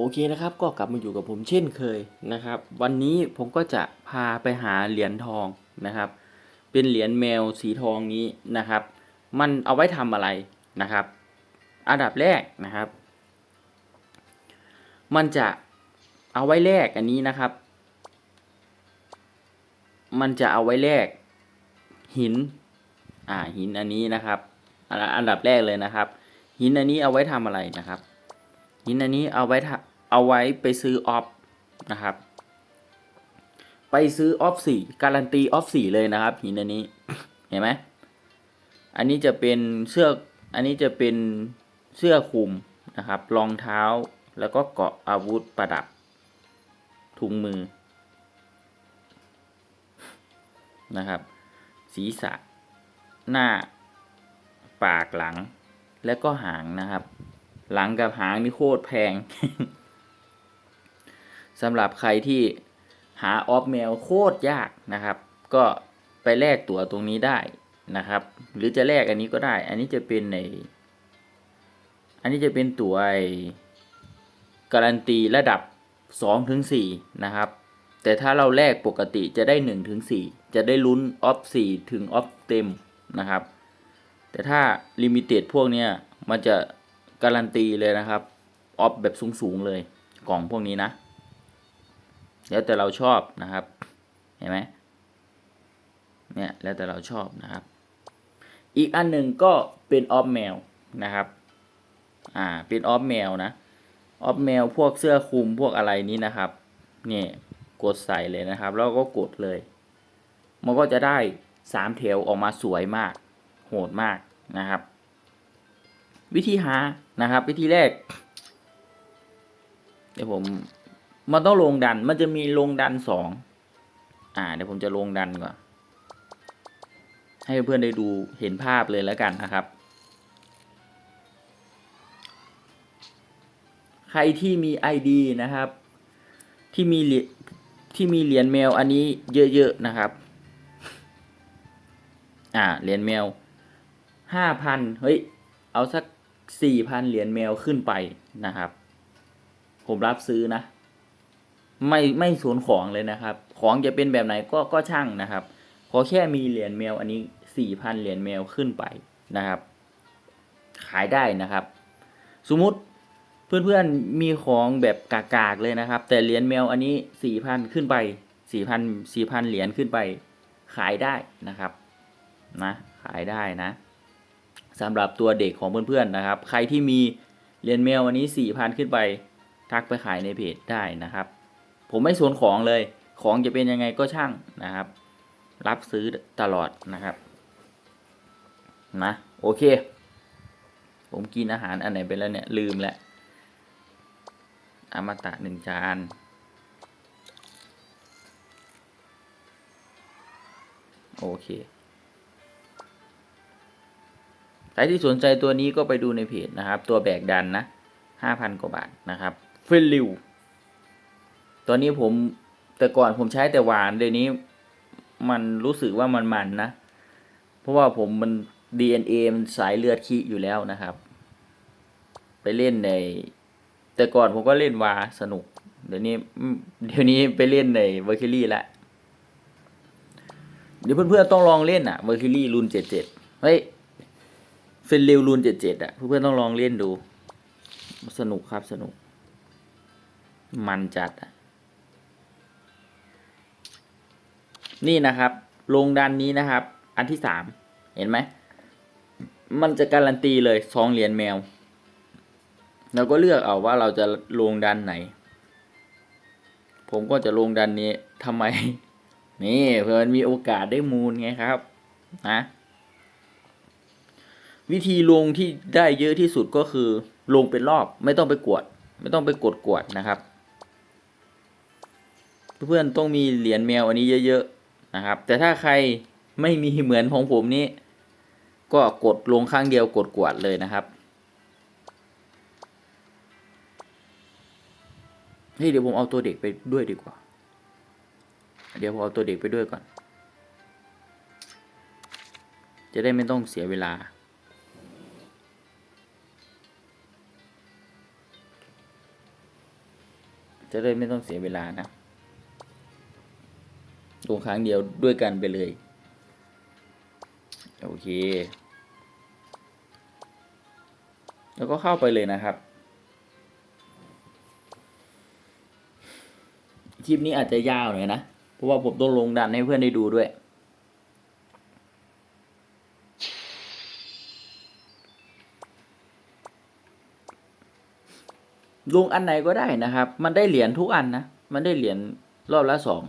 โอเคนะครับก็กลับมาอยู่กับผมเช่นเคยนะครับ วันนี้ผมก็จะพาไปหาเหรียญทองนะครับ เป็นเหรียญแมวสีทองนี้นะครับ มันเอาไว้ทำอะไรนะครับ อันดับแรกนะครับ มันจะเอาไว้แลกอันนี้นะครับ มันจะเอาไว้แลกหินอ่าหินอันนี้นะครับอันอันดับแรกเลยนะครับ หินอันนี้เอาไว้ทำอะไรนะครับ หินอันนี้เอาไว้ทำ เอาไว้ไปซื้อออฟนะครับ ไปซื้อออฟสี่การันตีออฟสี่เลยนะครับหินอันนี้เห็นไหมอันนี้จะเป็นเสื้ออันนี้จะเป็นเสื้อคลุมนะครับรองเท้าแล้วก็เกราะอาวุธประดับ ถุงมือนะครับ ศีรษะ หน้า ปากหลัง และก็หางนะครับ หลังกับหางนี่โคตรแพง สำหรับใครที่หาออฟแมวโคตรยากนะครับ ก็ไปแลกตั๋วตรงนี้ได้นะครับ หรือจะแลกอันนี้ก็ได้ อันนี้จะเป็นใน อันนี้จะเป็นตั๋วไอ้การันตีระดับ2ถึง4นะครับ แต่ถ้าเราแลกปกติจะได้1ถึง4จะได้ลุ้นออฟ4ถึงออฟเต็มนะครับ แต่ถ้าลิมิเต็ดพวกเนี้ยมันจะการันตีเลยนะครับ ออฟแบบสูงๆเลยกล่องพวกนี้นะ แล้วแต่เราชอบนะครับ เห็นไหมเนี่ยแล้วแต่เราชอบนะครับ อีกอันหนึ่งก็เป็นออฟแมวนะครับ อ่า เป็นออฟแมวนะออฟแมวพวกเสื้อคลุมพวกอะไรนี้นะครับนี่กดใส่เลยนะครับ แล้วก็กดเลย มันก็จะได้สามแถวออกมาสวยมาก โหดมากนะครับ วิธีหานะครับ วิธีแรก เดี๋ยวผม มันต้องลงดัน มันจะมีลงดันสอง อ่า เดี๋ยวผมจะลงดันก่อน ให้เพื่อนได้ดูเห็นภาพเลยแล้วกันนะครับ ใครที่มี ID นะครับ ที่มีเหรียญที่มีเหรียญแมวอันนี้เยอะๆนะครับ อ่า เหรียญแมวห้าพันเฮ้ย เอาสักสี่พันเหรียญแมวขึ้นไปนะครับ ผมรับซื้อนะ ไม่ไม่สวนของเลยนะครับ ของจะเป็นแบบไหนก็ก็ช่างนะครับ ขอแค่มีเหรียญแมวอันนี้สี่พันเหรียญแมวขึ้นไปนะครับ ขายได้นะครับ สมมุติเพื่อนๆมีของแบบกากๆเลยนะครับ แต่เหรียญแมวอันนี้สี่พันขึ้นไปสี่พันสี่พันเหรียญขึ้นไป ขายได้นะครับนะขายได้นะสำหรับตัวเด็กของเพื่อนๆนะครับ ใครที่มีเหรียญแมวอันนี้สี่พันขึ้นไป ทักไปขายในเพจได้นะครับ ผมไม่สวนของเลย ของจะเป็นยังไงก็ช่างนะครับ รับซื้อตลอดนะครับ นะโอเค ผมกินอาหารอันไหนไปแล้วเนี่ย ลืมแล้วอมตะหนึ่งจานโอเคใครที่สนใจตัวนี้ก็ไปดูในเพจนะครับ ตัวแบกดันนะห้าพันกว่าบาทนะครับฟิลลิว ตัวนี้ผมแต่ก่อนผมใช้แต่หวานเดี๋ยวนี้มันรู้สึกว่ามันมันนะ เพราะว่าผมมัน DNA มันสายเลือดขี้อยู่แล้วนะครับ ไปเล่นใน แต่ก่อนผมก็เล่นวาสนุก เดี๋ยวนี้ เดี๋ยวนี้ไปเล่นในเวอร์คิลี่ละเดี๋ยวเพื่อนๆต้องลองเล่นอะเวอร์คิลี่รุ่นเจ็ดเจ็ดเฮ้ยเฟนริวรุ่นเจ็ดเจ็ดอะเพื่อนๆต้องลองเล่นดู สนุกครับสนุก มันจัดอะ นี่นะครับลงดันนี้นะครับ อันที่สามเห็นไหมมันจะการันตีเลยสองเหรียญแมว เราก็เลือกเอาว่าเราจะลงดันไหน ผมก็จะลงดันนี้ทำไม นี่เพื่อนมีโอกาสได้มูลไงครับนะวิธีลงที่ได้เยอะที่สุดก็คือลงเป็นรอบไม่ต้องไปกวด ไม่ต้องไปกดกวดนะครับ เพื่อนๆต้องมีเหรียญแมวอันนี้เยอะๆ นะครับ แต่ถ้าใครไม่มีเหมือนของผมนี้ ก็กดลงข้างเดียวกดกวดเลยนะครับเฮ้ยเดี๋ยวผมเอาตัวเด็กไปด้วยดีกว่า เดี๋ยวผมเอาตัวเด็กไปด้วยก่อน จะได้ไม่ต้องเสียเวลาจะได้ไม่ต้องเสียเวลานะ ลงครั้งเดียวด้วยกันไปเลย โอเค แล้วก็เข้าไปเลยนะครับ คลิปนี้อาจจะยาวหน่อยนะ เพราะว่าผมต้องลงดันให้เพื่อนได้ดูด้วยลงอันไหนก็ได้นะครับ มันได้เหรียญทุกอันนะ มันได้เหรียญรอบละสอง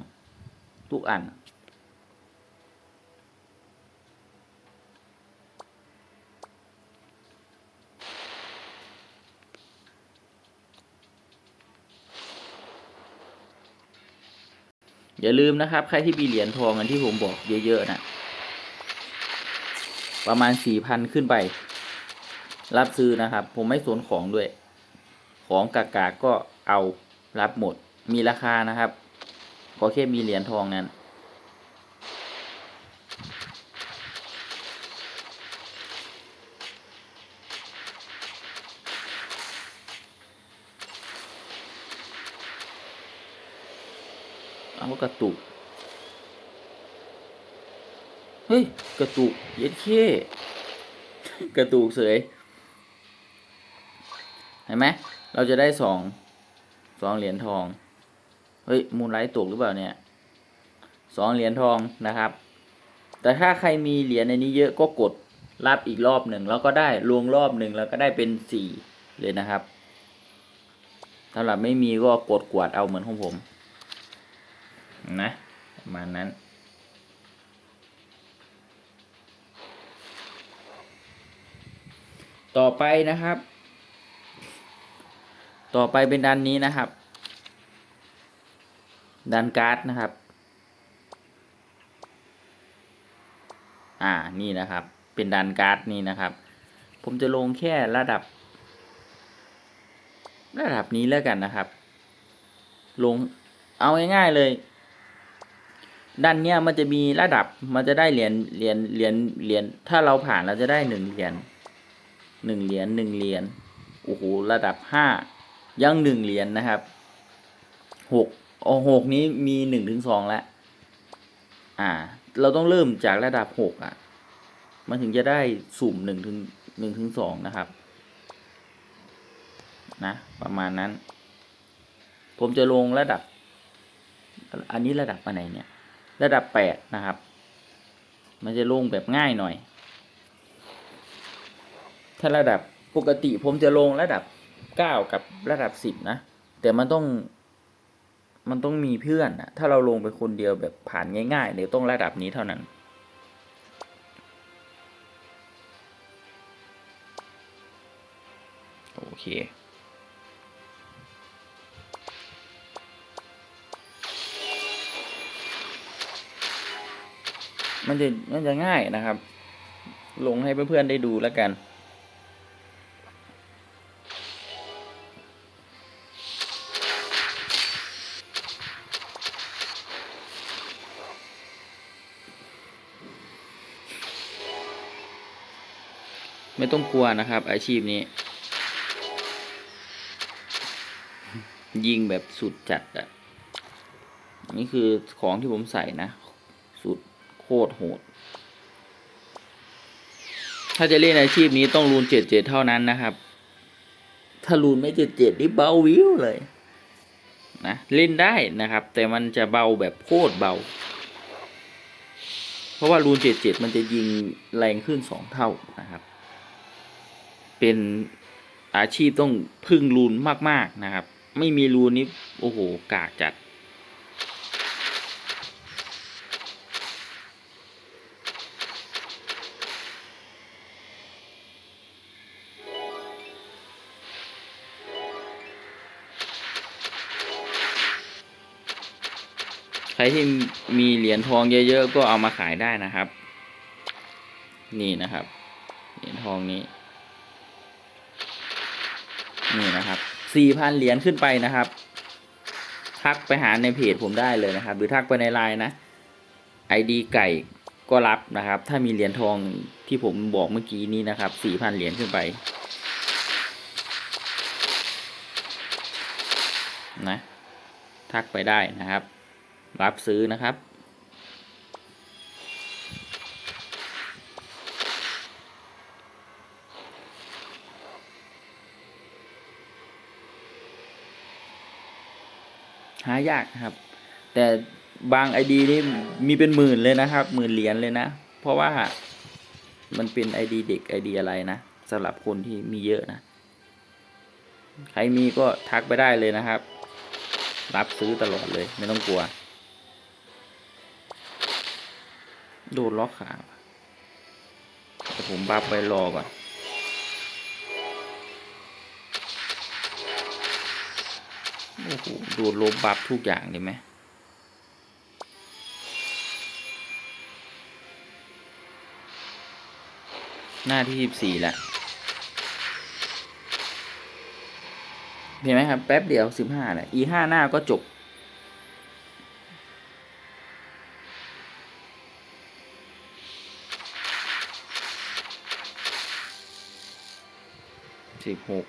ทุกอัน อย่าลืมนะครับ ใครที่มีเหรียญทองอันที่ผมบอกเยอะๆนะประมาณสี่พันขึ้นไป รับซื้อนะครับ ผมไม่สนของด้วย ของกากาก็เอารับหมดมีราคานะครับ ขอแค่มีเหรียญทองนั้น เอากระตุก เฮ้ย กระตุก เย็ดเข้กระตุกเสย เห็นไหม เราจะได้สอง สองเหรียญทอง เฮ้ย มูลไลท์ตกหรือเปล่าเนี่ยสองเหรียญทองนะครับ แต่ถ้าใครมีเหรียญในนี้เยอะก็กดรับอีกรอบหนึ่งแล้วก็ได้รวงรอบหนึ่งแล้วก็ได้เป็นสี่เลยนะครับสำหรับไม่มีก็กดกวาดเอาเหมือนของผม นะประมาณนั้น ต่อไปนะครับ ต่อไปเป็นดันนี้นะครับ ดันการ์ดนะครับ อ่า นี่นะครับ เป็นดันการ์ดนี่นะครับ ผมจะลงแค่ระดับ ระดับนี้แล้วกันนะครับ ลง เอาง่ายๆเลยด้านเนี้ยมันจะมีระดับ มันจะได้เหรียญ เหรียญ เหรียญ เหรียญ ถ้าเราผ่านเราจะได้หนึ่งเหรียญหนึ่งเหรียญหนึ่งเหรียญ โอ้โห ระดับห้ายังหนึ่งเหรียญนะครับหก อ้หกนี้มีหนึ่งถึงสองแล้ว อ่า เราต้องเริ่มจากระดับหกอะ มันถึงจะได้สุ่มหนึ่งถึงหนึ่งถึงสองนะครับ นะ ประมาณนั้น ผมจะลงระดับ อันนี้ระดับอะไรเนี่ย ระดับแปดนะครับ มันจะลงแบบง่ายหน่อย ถ้าระดับปกติผมจะลงระดับเก้ากับระดับสิบนะ แต่มันต้อง มันต้องมีเพื่อนนะถ้าเราลงไปคนเดียวแบบผ่านง่ายๆเดี๋ยวต้องระดับนี้เท่านั้น โอเค มันจะมันจะง่ายนะครับ ลงให้เพื่อนๆได้ดูแล้วกัน ไม่ต้องกลัวนะครับ อาชีพนี้ ยิงแบบสุดจัดอะนี่คือของที่ผมใส่นะ สุดโคตรโหด ถ้าจะเล่นอาชีพนี้ต้องรูนเจ็ดเจ็ดเท่านั้นนะครับ ถ้ารูนไม่เจ็ดเจ็ดนี่เบาวิวเลยนะเล่นได้นะครับ แต่มันจะเบาแบบโคตรเบา เพราะว่ารูนเจ็ดเจ็ดมันจะยิงแรงขึ้นสองเท่านะครับ เป็นอาชีพต้องพึ่งรูนมาก ๆ นะครับ ไม่มีรูนนี้โอ้โห กากจัด ใครที่มีเหรียญทองเยอะ ๆ ก็เอามาขายได้นะครับ นี่นะครับ เหรียญทองนี้ นี่นะครับสี่พันเหรียญขึ้นไปนะครับ ทักไปหาในเพจผมได้เลยนะครับ หรือทักไปในไลน์นะ ID ไก่ก็รับนะครับ ถ้ามีเหรียญทองที่ผมบอกเมื่อกี้นี้นะครับสี่พันเหรียญขึ้นไปนะทักไปได้นะครับ รับซื้อนะครับ หายากครับ แต่บางไอดีนี่มีเป็นหมื่นเลยนะครับ หมื่นเหรียญเลยนะ เพราะว่ามันเป็นไอดีเด็กไอดีอะไรนะสำหรับคนที่มีเยอะนะ ใครมีก็ทักไปได้เลยนะครับ รับซื้อตลอดเลยไม่ต้องกลัว โดนล็อกขาแต่ผมบัฟไปรอก่อน โอ้โหดลบบัฟทุกอย่างเลยไหมหน้าที่สิบสี่แล้วเห็นไหมครับ แป๊บเดียวสิบห้าแหละ e ห้าหน้าก็จบ สิบหก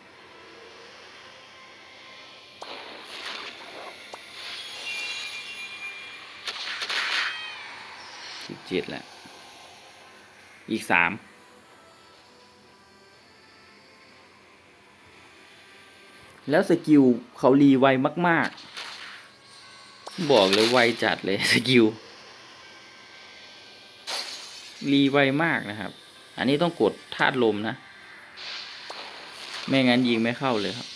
เจ็ดแหละอีกสามแล้วสกิลเขารีไวมาก ๆ บอกเลยไวจัดเลยสกิลรีไวมากนะครับ อันนี้ต้องกดธาตุลมนะ ไม่งั้นยิงไม่เข้าเลยครับ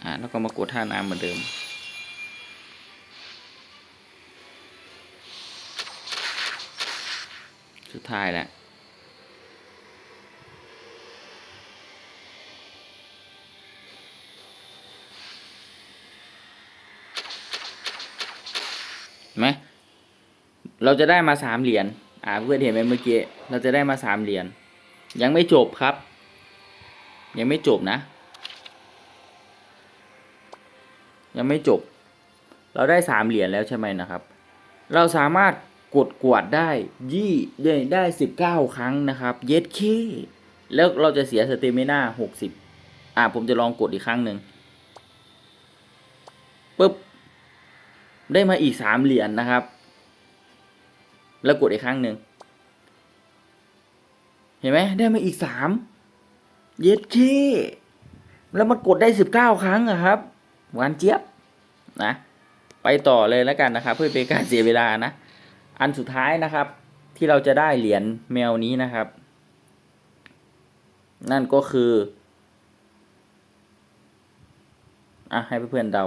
อ่า แล้วก็มากดท่าน้ำเหมือนเดิม สุดท้ายแหละไหมเราจะได้มาสามเหรียญ อ่าเพื่อนเห็นไหมเมื่อกี้ เราจะได้มาสามเหรียญ ยังไม่จบครับ ยังไม่จบนะ ยังไม่จบ เราได้สามเหรียญแล้วใช่ไหมนะครับ เราสามารถกดกวาดได้ยี่ได้ได้สิบเก้าครั้งนะครับ เย็ดเคแล้วเราจะเสียสเตมิน่าหกสิบอ่าผมจะลองกดอีกครั้งหนึ่งปึ๊บ ได้มาอีกสามเหรียญนะครับ แล้วกดอีกครั้งหนึ่งเห็นไหมได้มาอีกสามเย็ดเคแล้วมันกดได้สิบเก้าครั้งอะครับ หวานเจี๊ยบนะ ไปต่อเลยแล้วกันนะครับ เพื่อเป็นการเสียเวลานะ อันสุดท้ายนะครับ ที่เราจะได้เหรียญแมวนี้นะครับ นั่นก็คืออะให้เพื่อนๆเดา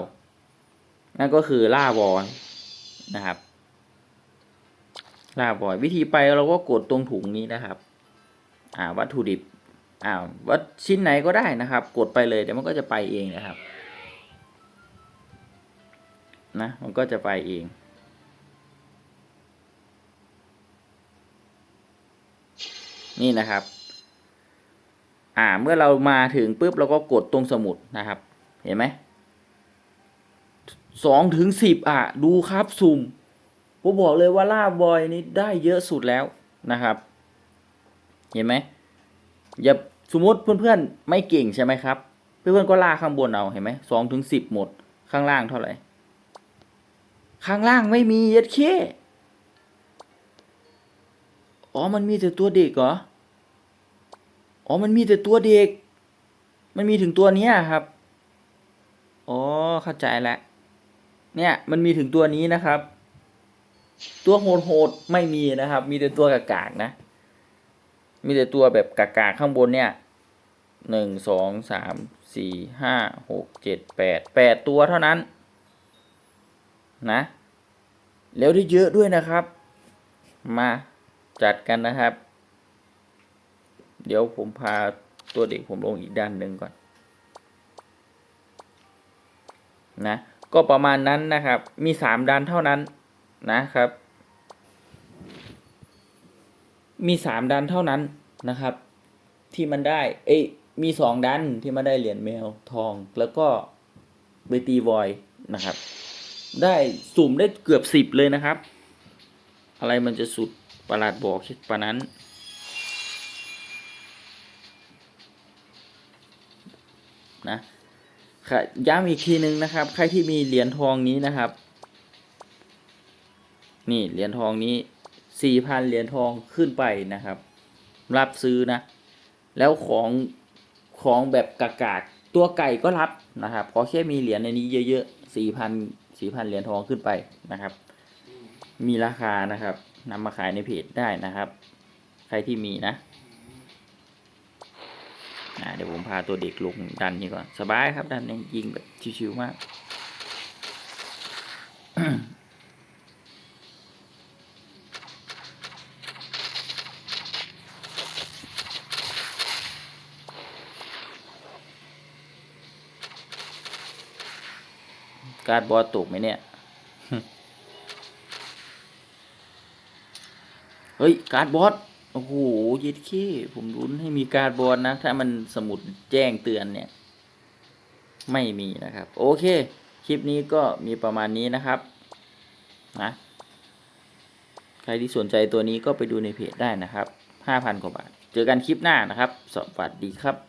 นั่นก็คือล่าบอยนะครับ ล่าบอย วิธีไปเราก็กดตรงถุงนี้นะครับ อ่าวัตถุดิบอ่าวัดชิ้นไหนก็ได้นะครับ กดไปเลยเดี๋ยวมันก็จะไปเองนะครับ นะ มันก็จะไปเอง นี่นะครับ อ่า เมื่อเรามาถึงปุ๊บเราก็กดตรงสมุดนะครับ เห็นไหมสองถึงสิบอะ ดูครับซุ่มผมบอกเลยว่าล่าบอยนี่ได้เยอะสุดแล้วนะครับ เห็นไหมอย่าสมมติเพื่อนๆไม่เก่งใช่ไหมครับ เพื่อนๆก็ล่าข้างบนเอาเห็นไหมสองถึงสิบหมดข้างล่างเท่าไหร่ ข้างล่างไม่มีเย็ดเคอ๋อ มันมีแต่ตัวเด็กเหรอ อ๋อ มันมีแต่ตัวเด็ก มันมีถึงตัวเนี้ยครับ อ๋อ เข้าใจแล้ว เนี่ย มันมีถึงตัวนี้นะครับ ตัวโหดๆไม่มีนะครับ มีแต่ตัวกากๆนะ มีแต่ตัวแบบกากๆข้างบนเนี่ย หนึ่ง สอง สาม สี่ ห้า หก เจ็ด แปด แปดตัวเท่านั้น นะ แล้วได้เยอะด้วยนะครับ มาจัดกันนะครับ เดี๋ยวผมพาตัวเด็กผมลงอีกด้านหนึ่งก่อน นะ ก็ประมาณนั้นนะครับ มีสามด้านเท่านั้นนะครับ มีสามด้านเท่านั้นนะครับ ที่มันได้ เอ้ยมีสองด้านที่มันได้เหรียญแมวทองแล้วก็เบตีวอยนะครับ ได้สุ่มได้เกือบสิบเลยนะครับ อะไรมันจะสุดประหลาดบอกปะนั้น นะย้ำอีกทีหนึ่งนะครับ ใครที่มีเหรียญทองนี้นะครับ นี่เหรียญทองนี้สี่พันเหรียญทองขึ้นไปนะครับ รับซื้อนะ แล้วของของแบบกากากๆตัวไก่ก็รับนะครับขอแค่มีเหรียญในนี้เยอะๆสี่พัน สี่พันเหรียญทองขึ้นไปนะครับ มีราคานะครับนำมาขายในเพจได้นะครับ ใครที่มีนะเดี๋ยวผมพาตัวเด็กลงดันนี้ก่อน สบายครับดันนี้ยิงแบบชิวๆมาก การบอตกไหมเนี่ย เฮ้ย การบอสโอ้โหเย็ดขี้ผมรุ้นให้มีการบอสนะ ถ้ามันสมุดแจ้งเตือนเนี่ย ไม่มีนะครับ โอเค คลิปนี้ก็มีประมาณนี้นะครับนะใครที่สนใจตัวนี้ก็ไปดูในเพจได้นะครับ 5,000 กว่าบาท เจอกันคลิปหน้านะครับ สวัสดีครับ